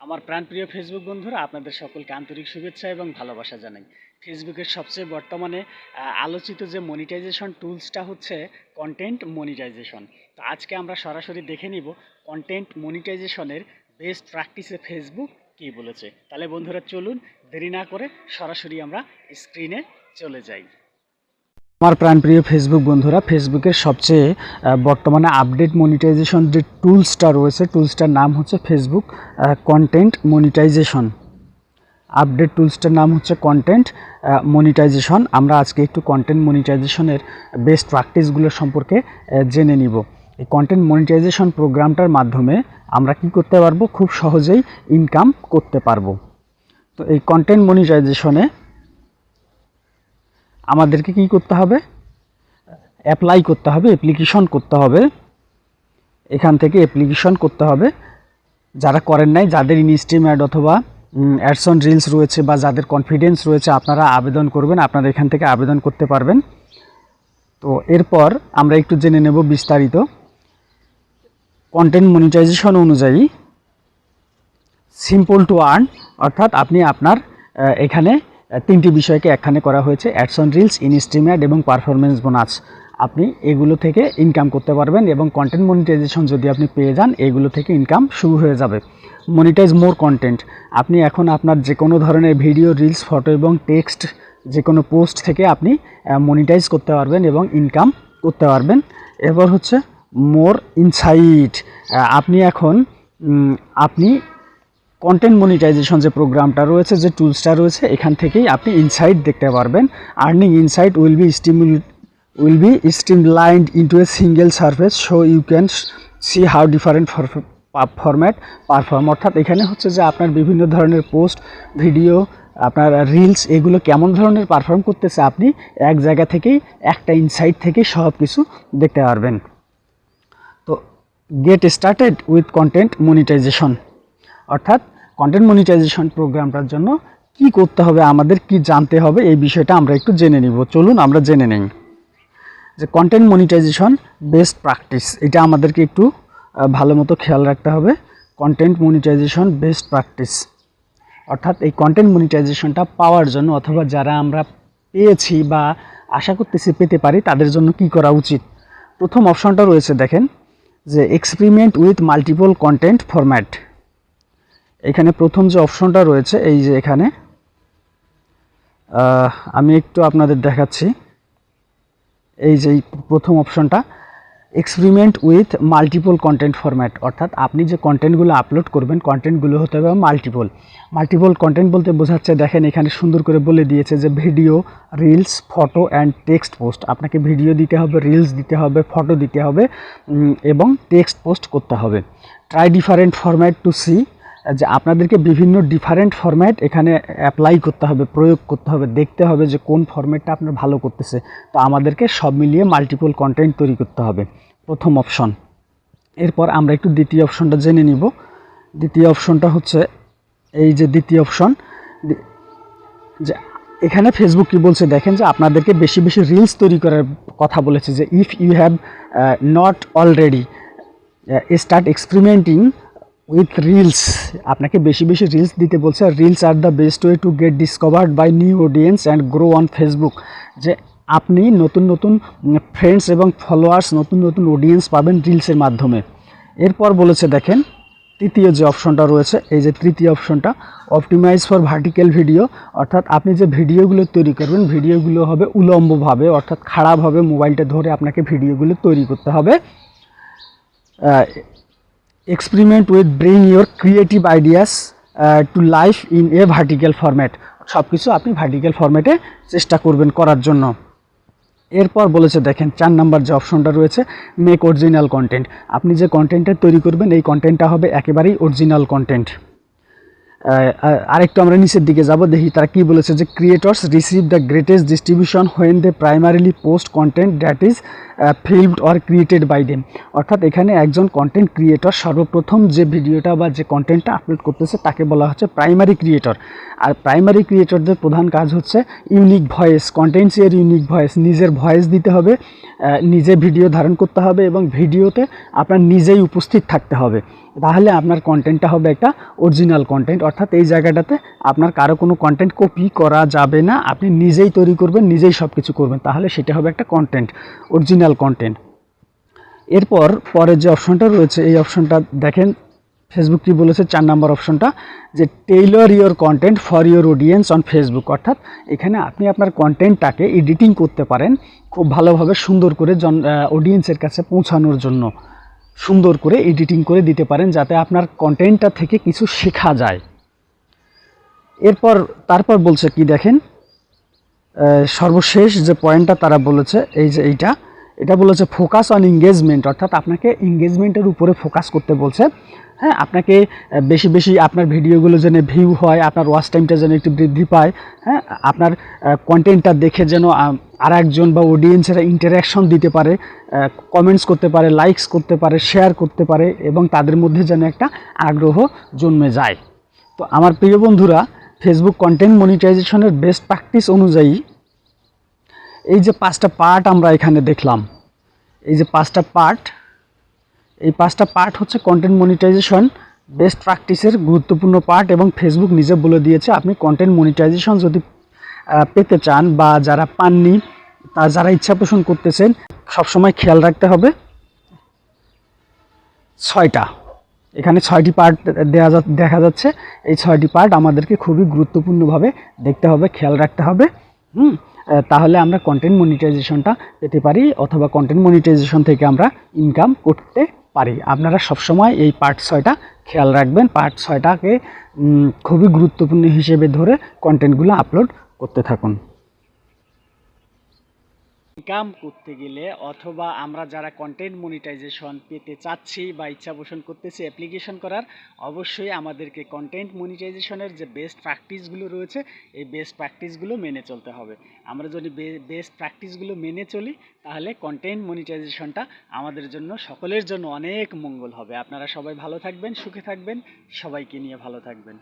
আমার প্রাণপ্রিয় ফেসবুক বন্ধুরা, আপনাদের সকলকে আন্তরিক শুভেচ্ছা এবং ভালোবাসা জানাই। ফেসবুকের সবচেয়ে বর্তমানে আলোচিত যে মনিটাইজেশন টুলসটা হচ্ছে কন্টেন্ট মনিটাইজেশন তো আজকে আমরা সরাসরি দেখে নিব কন্টেন্ট মনিটাইজেশনের বেস্ট প্র্যাকটিসে ফেসবুক কী বলেছে। তাহলে বন্ধুরা চলুন, দেরি না করে সরাসরি আমরা স্ক্রিনে চলে যাই। আমার প্রাণপ্রিয় ফেসবুক বন্ধুরা ফেসবুকের সবচেয়ে বর্তমানে আপডেট মনিটাইজেশন যে টুলসটা রয়েছে টুলসটার নাম হচ্ছে ফেসবুক কন্টেন্ট মনিটাইজেশন আপডেট টুলসটার নাম হচ্ছে কন্টেন্ট মনিটাইজেশন আমরা আজকে একটু কন্টেন্ট মনিটাইজেশনের বেস্ট প্র্যাকটিসগুলো সম্পর্কে জেনে নিব। এই কন্টেন্ট মনিটাইজেশন প্রোগ্রামটার মাধ্যমে আমরা কি করতে পারব? খুব সহজেই ইনকাম করতে পারব। তো এই কন্টেন্ট মনিটাইজেশনে আমাদেরকে কি করতে হবে? অ্যাপ্লাই করতে হবে অ্যাপ্লিকেশন করতে হবে। এখান থেকে অ্যাপ্লিকেশন করতে হবে। যারা করেন নাই, যাদের ইনস্ট্রিম অ্যাড অথবা অ্যাডসন রিলস রয়েছে বা যাদের কনফিডেন্স রয়েছে, আপনারা আবেদন করবেন, আপনারা এখান থেকে আবেদন করতে পারবেন। তো এরপর আমরা একটু জেনে নেব বিস্তারিত। কন্টেন্ট মনিটাইজেশন অনুযায়ী সিম্পল টু আর্ন অর্থাৎ আপনি আপনার এখানে তিনটি বিষয়কে একখানে করা হয়েছে ads on reels instream ad এবং পারফরমেন্স বোনাস আপনি এগুলো থেকে ইনকাম করতে পারবেন এবং কন্টেন্ট মনিটাইজেশন যদি আপনি পেয়ে যান, এগুলো থেকে ইনকাম শুরু হয়ে যাবে। মনিটাইজ মোর কন্টেন্ট আপনি এখন আপনার যে কোনো ধরনের ভিডিও রিলস ফটো এবং টেক্সট যে কোনো পোস্ট থেকে আপনি মনিটাইজ করতে পারবেন এবং ইনকাম করতে পারবেন। এরপর হচ্ছে মোর ইনসাইট আপনি এখন আপনি কন্টেন্ট মনিটাইজেশন যে প্রোগ্রামটা রয়েছে, যে টুলসটা রয়েছে, এখান থেকেই আপনি ইনসাইট দেখতে পারবেন। Earning insight will be will be streamlined into a single surface so you can see how different format perform অর্থাৎ এখানে হচ্ছে যে আপনার বিভিন্ন ধরনের পোস্ট ভিডিও আপনার রিলস এগুলো কেমন ধরনের পারফর্ম করতেছে আপনি, এক জায়গা থেকেই, একটা ইনসাইট থেকে সব কিছু দেখতে পারবেন। তো get started with content monetization অর্থাৎ কন্টেন্ট মনিটাইজেশন প্রোগ্রামটার জন্য কি করতে হবে, আমাদের কি জানতে হবে, এই বিষয়টা আমরা একটু জেনে নিব। চলুন আমরা জেনে নিই। যে কন্টেন্ট মনিটাইজেশন বেস্ট প্র্যাকটিস এটা আমাদেরকে একটু ভালো মতো খেয়াল রাখতে হবে। কন্টেন্ট মনিটাইজেশন বেস্ট প্র্যাকটিস অর্থাৎ এই কন্টেন্ট মনিটাইজেশনটা পাওয়ার জন্য অথবা যারা আমরা পেয়েছি বা আশা করতেছি পেতে পারি, তাদের জন্য কি করা উচিত? প্রথম অপশনটা রয়েছে দেখেন, যে experiment with multiple content format এখানে প্রথম যে অপশনটা রয়েছে, এই যে এখানে আমি একটু আপনাদের দেখাচ্ছি। এই যে প্রথম অপশনটা experiment with multiple content format অর্থাৎ আপনি যে কন্টেন্টগুলো আপলোড করবেন কন্টেন্টগুলো হতে হবে মাল্টিপল মাল্টিপল কন্টেন্ট বলতে বোঝাচ্ছে, দেখেন এখানে সুন্দর করে বলে দিয়েছে যে video reels photo and text post আপনাকে ভিডিও দিতে হবে রিলস দিতে হবে ফটো দিতে হবে এবং টেক্সট পোস্ট করতে হবে। Try different format to see যে আপনাদেরকে বিভিন্ন ডিফারেন্ট ফরম্যাট এখানে অ্যাপ্লাই করতে হবে, প্রয়োগ করতে হবে, দেখতে হবে যে কোন ফরম্যাটটা আপনার ভালো করতেছে। তো আমাদেরকে সব মিলিয়ে মাল্টিপল কন্টেন্ট তৈরি করতে হবে। প্রথম অপশন এরপর আমরা একটু দ্বিতীয় অপশনটা জেনে নিব। দ্বিতীয় অপশনটা হচ্ছে এই যে দ্বিতীয় অপশন যে এখানে ফেসবুক কি বলছে? দেখেন যে আপনাদেরকে বেশি বেশি রিলস তৈরি করার কথা বলেছে যে if you have not already start experimenting with reels. আপনাকে বেশি বেশি রিলস দিতে বলছে। আর reels are the best way to get discovered by new audience and grow on Facebook যে আপনি নতুন নতুন ফ্রেন্ডস এবং ফলোয়ার্স নতুন নতুন অডিয়েন্স পাবেন রিলসের মাধ্যমে। এরপর বলেছে, দেখেন, তৃতীয় যে অপশনটা রয়েছে, এই যে তৃতীয় অপশনটা অপটিমাইজ ফর ভার্টিক্যাল ভিডিও অর্থাৎ আপনি যে ভিডিওগুলো তৈরি করবেন, ভিডিওগুলো হবে উলম্বভাবে, অর্থাৎ খারাপভাবে মোবাইলটা ধরে আপনাকে ভিডিওগুলো তৈরি করতে হবে। Experiment with bring your creative ideas to life in a vertical format সব কিছু আপনি ভার্টিক্যাল ফরম্যাটে চেষ্টা করবেন করার জন্য। এরপর বলেছে, দেখেন, চার নাম্বার যে অপশনটা রয়েছে মেক অরিজিনাল কন্টেন্ট আপনি যে কন্টেন্টটা তৈরি করবেন, এই কন্টেন্টটা হবে একেবারেই অরিজিনাল কন্টেন্ট আরেকটু আমরা নিচের দিকে যাব, দেখি তারা কি বলেছে যে creators receive the greatest distribution when they primarily post content that is filmed or created by them অর্থাৎ এখানে একজন কন্টেন্ট ক্রিয়েটর সর্বপ্রথম যে ভিডিওটা বা যে কন্টেন্টটা আপলোড করতেছে, তাকে বলা হচ্ছে প্রাইমারি ক্রিয়েটর আর প্রাইমারি ক্রিয়েটরদের প্রধান কাজ হচ্ছে ইউনিক ভয়েস কন্টেন্টস এর ইউনিক ভয়েস নিজের ভয়েস দিতে হবে নিজে ভিডিও ধারণ করতে হবে এবং ভিডিওতে আপনার নিজেই উপস্থিত থাকতে হবে। তাহলে আপনার কন্টেন্টটা হবে একটা অরিজিনাল কন্টেন্ট অর্থাৎ এই জায়গাটাতে আপনার কারও কোনো কন্টেন্ট কপি করা যাবে না, আপনি নিজেই তৈরি করবেন, নিজেই সব কিছু করবেন, তাহলে সেটা হবে একটা কন্টেন্ট অরিজিনাল কন্টেন্ট এরপর পরের যে অপশনটা রয়েছে, এই অপশনটা দেখেন ফেসবুক কি বলেছে, চার নাম্বার অপশনটা যে tailor your content for your audience on Facebook অর্থাৎ এখানে আপনি আপনার কন্টেন্টটাকে এডিটিং করতে পারেন, খুব ভালোভাবে সুন্দর করে জন অডিয়েন্সের কাছে পৌঁছানোর জন্য। সুন্দর করে এডিটিং করে দিতে পারেন যাতে আপনার কন্টেন্টটা থেকে কিছু শেখা যায়। এরপর, তারপর বলছে কি দেখেন? সর্বশেষ যে পয়েন্টটা তারা বলেছে, এই যে এইটা এটা বলেছে ফোকাস অন এঙ্গেজমেন্ট অর্থাৎ আপনাকে এঙ্গেজমেন্টের উপরে ফোকাস করতে বলছে। হ্যাঁ আপনাকে বেশি বেশি আপনার ভিডিওগুলো যেন ভিউ হয়, আপনার ওয়াচ টাইমটা যেন একটু বৃদ্ধি পায়। হ্যাঁ আপনার কন্টেন্টটা দেখে যেন আর একজন বা অডিয়েন্সেরা ইন্টারাকশন দিতে পারে কমেন্টস করতে পারে লাইকস করতে পারে শেয়ার করতে পারে এবং তাদের মধ্যে যেন একটা আগ্রহ জন্মে যায়। তো আমার প্রিয় বন্ধুরা ফেসবুক কন্টেন্ট মনিটাইজেশনের বেস্ট প্র্যাকটিস অনুযায়ী এই যে পাঁচটা পার্ট আমরা এখানে দেখলাম, এই যে পাঁচটা পার্ট এই পাঁচটা পার্ট হচ্ছে কন্টেন্ট মনিটাইজেশন বেস্ট প্র্যাকটিসের গুরুত্বপূর্ণ পার্ট এবং ফেসবুক নিজে বলে দিয়েছে, আপনি কন্টেন্ট মনিটাইজেশন যদি পেতে চান বা যারা পাননি তা যারা ইচ্ছা পোষণ করতেছেন, সবসময় খেয়াল রাখতে হবে। ছয়টা, এখানে ছয়টি পার্ট দেওয়া যা, দেখা যাচ্ছে, এই ছয়টি পার্ট আমাদেরকে খুবই গুরুত্বপূর্ণভাবে দেখতে হবে, খেয়াল রাখতে হবে। হুম? তাহলে আমরা কন্টেন্ট মনিটাইজেশনটা পেতে পারি অথবা কন্টেন্ট মনিটাইজেশন থেকে আমরা ইনকাম করতে পারি। আপনারা সবসময় এই পার্ট ছয়টা খেয়াল রাখবেন। পার্ট ছয়টাকে খুবই গুরুত্বপূর্ণ হিসেবে ধরে কন্টেন্টগুলো আপলোড করতে থাকুন। ইনকাম করতে গেলে অথবা আমরা যারা কন্টেন্ট মনিটাইজেশন পেতে চাচ্ছি বা ইচ্ছা পোষণ করতেছি অ্যাপ্লিকেশন করার, অবশ্যই আমাদেরকে কন্টেন্ট মনিটাইজেশনের যে বেস্ট প্র্যাকটিসগুলো রয়েছে, এই বেস্ট প্র্যাকটিসগুলো মেনে চলতে হবে। আমরা যদি বেস্ট প্র্যাকটিসগুলো মেনে চলি, তাহলে কন্টেন্ট মনিটাইজেশনটা আমাদের জন্য, সকলের জন্য অনেক মঙ্গল হবে। আপনারা সবাই ভালো থাকবেন, সুখে থাকবেন, সবাইকে নিয়ে ভালো থাকবেন।